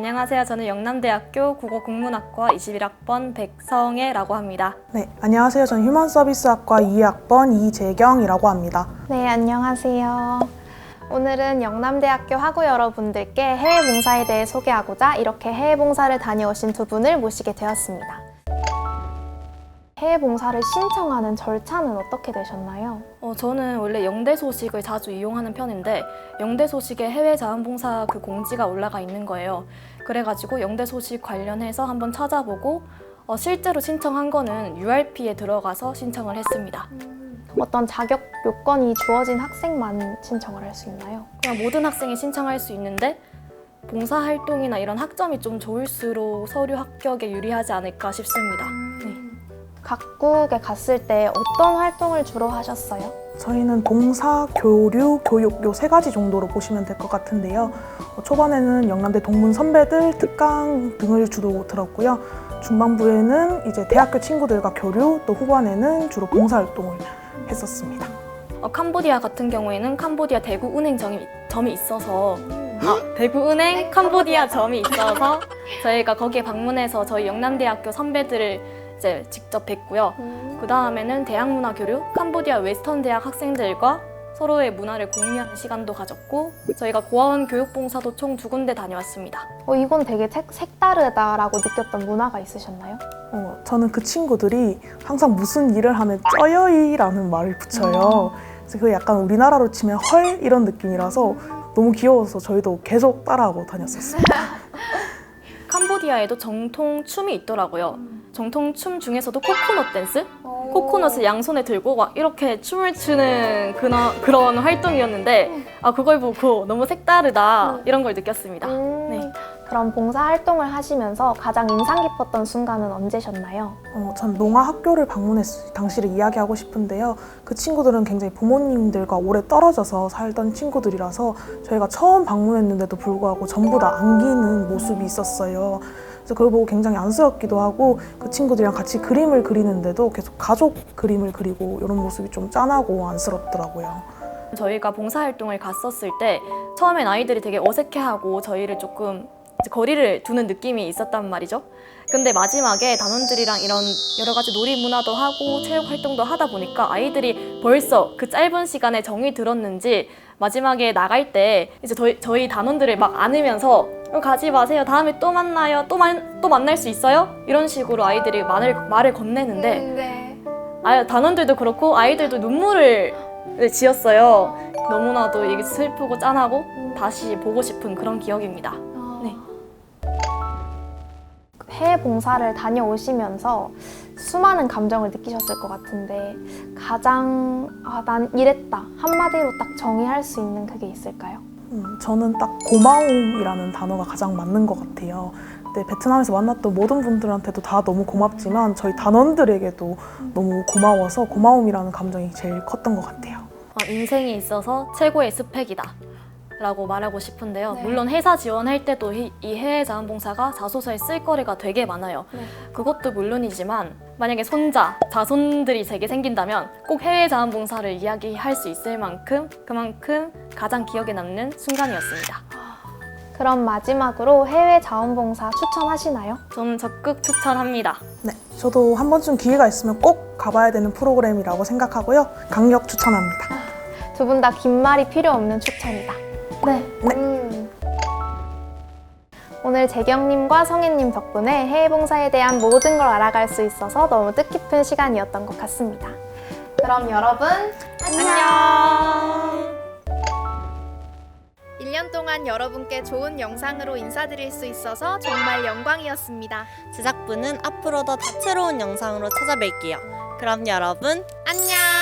안녕하세요. 저는 영남대학교 국어국문학과 21학번 백성애라고 합니다. 네, 안녕하세요. 저는 휴먼서비스학과 2학번 이재경이라고 합니다. 네, 안녕하세요. 오늘은 영남대학교 학우 여러분들께 해외 봉사에 대해 소개하고자 이렇게 해외 봉사를 다녀오신 두 분을 모시게 되었습니다. 해외 봉사를 신청하는 절차는 어떻게 되셨나요? 어, 저는 원래 영대 소식을 자주 이용하는 편인데 영대 소식에 해외 자원봉사 그 공지가 올라가 있는 거예요. 그래가지고 영대 소식 관련해서 한번 찾아보고 어, 실제로 신청한 거는 URP에 들어가서 신청을 했습니다. 어떤 자격 요건이 주어진 학생만 신청을 할 수 있나요? 그냥 모든 학생이 신청할 수 있는데 봉사 활동이나 이런 학점이 좀 좋을수록 서류 합격에 유리하지 않을까 싶습니다. 네. 각국에 갔을 때 어떤 활동을 주로 하셨어요? 저희는 봉사, 교류, 교육 요 세 가지 정도로 보시면 될 것 같은데요. 어, 초반에는 영남대 동문 선배들 특강 등을 주로 들었고요. 중반부에는 이제 대학교 친구들과 교류, 또 후반에는 주로 봉사 활동을 했었습니다. 어, 캄보디아 같은 경우에는 캄보디아 대구 은행 점이, 점이 있어서 아, 대구 은행 캄보디아 점이 있어서 저희가 거기에 방문해서 저희 영남대학교 선배들을 이제 직접 뵀고요. 그 다음에는 대학 문화 교류 캄보디아 웨스턴 대학 학생들과 서로의 문화를 공유하는 시간도 가졌고 저희가 고아원 교육봉사도 총 두 군데 다녀왔습니다. 어, 이건 되게 색, 색다르다라고 느꼈던 문화가 있으셨나요? 어, 저는 그 친구들이 항상 무슨 일을 하면 쩌여이라는 말을 붙여요. 그래서 그게 약간 우리나라로 치면 헐 이런 느낌이라서 너무 귀여워서 저희도 계속 따라하고 다녔었어요. 캄보디아에도 정통 춤이 있더라고요. 정통 춤 중에서도 코코넛 댄스? 코코넛을 양손에 들고 막 이렇게 춤을 추는 그런, 그런 활동이었는데 아 그걸 보고 너무 색다르다 이런 걸 느꼈습니다. 음, 네. 그럼 봉사 활동을 하시면서 가장 인상 깊었던 순간은 언제셨나요? 어, 전 농아 학교를 방문했을 당시를 이야기하고 싶은데요. 그 친구들은 굉장히 부모님들과 오래 떨어져서 살던 친구들이라서 저희가 처음 방문했는데도 불구하고 전부 다 안기는 모습이 있었어요. 그래서 그걸 보고 굉장히 안쓰럽기도 하고 그 친구들이랑 같이 그림을 그리는데도 계속 가족 그림을 그리고 이런 모습이 좀 짠하고 안쓰럽더라고요. 저희가 봉사활동을 갔었을 때 처음엔 아이들이 되게 어색해하고 저희를 조금 거리를 두는 느낌이 있었단 말이죠. 근데 마지막에 단원들이랑 이런 여러 가지 놀이 문화도 하고 체육 활동도 하다 보니까 아이들이 벌써 그 짧은 시간에 정이 들었는지 마지막에 나갈 때 이제 저희, 저희 단원들을 막 안으면서 "어, 가지 마세요. 다음에 또 만나요. 또, 만, 또 만날 수 있어요? 이런 식으로 아이들이 말을, 말을 건네는데 아, 단원들도 그렇고 아이들도 눈물을 지었어요. 너무나도 이게 슬프고 짠하고 다시 보고 싶은 그런 기억입니다. 네. 해외 봉사를 다녀오시면서 수많은 감정을 느끼셨을 것 같은데 가장 아, 난 이랬다 한마디로 딱 정의할 수 있는 그게 있을까요? 음, 저는 딱 고마움이라는 단어가 가장 맞는 것 같아요. 근데 베트남에서 만났던 모든 분들한테도 다 너무 고맙지만 저희 단원들에게도 너무 고마워서 고마움이라는 감정이 제일 컸던 것 같아요. 어, 인생에 있어서 최고의 스펙이다. 라고 말하고 싶은데요. 네. 물론 회사 지원할 때도 이, 이 해외 자원봉사가 자소서에 쓸 거리가 되게 많아요. 네. 그것도 물론이지만 만약에 손자, 자손들이 제게 생긴다면 꼭 해외 자원봉사를 이야기할 수 있을 만큼 그만큼 가장 기억에 남는 순간이었습니다. 그럼 마지막으로 해외 자원봉사 추천하시나요? 저는 적극 추천합니다. 네, 저도 한 번쯤 기회가 있으면 꼭 가봐야 되는 프로그램이라고 생각하고요. 강력 추천합니다. 두 분 다 긴 말이 필요 없는 추천이다. 네. 네. 음. 오늘 재경님과 성혜님 덕분에 해외 봉사에 대한 모든 걸 알아갈 수 있어서 너무 뜻깊은 시간이었던 것 같습니다. 그럼 여러분 안녕! 1년 동안 여러분께 좋은 영상으로 인사드릴 수 있어서 정말 영광이었습니다. 제작부는 앞으로 더 다채로운 영상으로 찾아뵐게요. 그럼 여러분 안녕!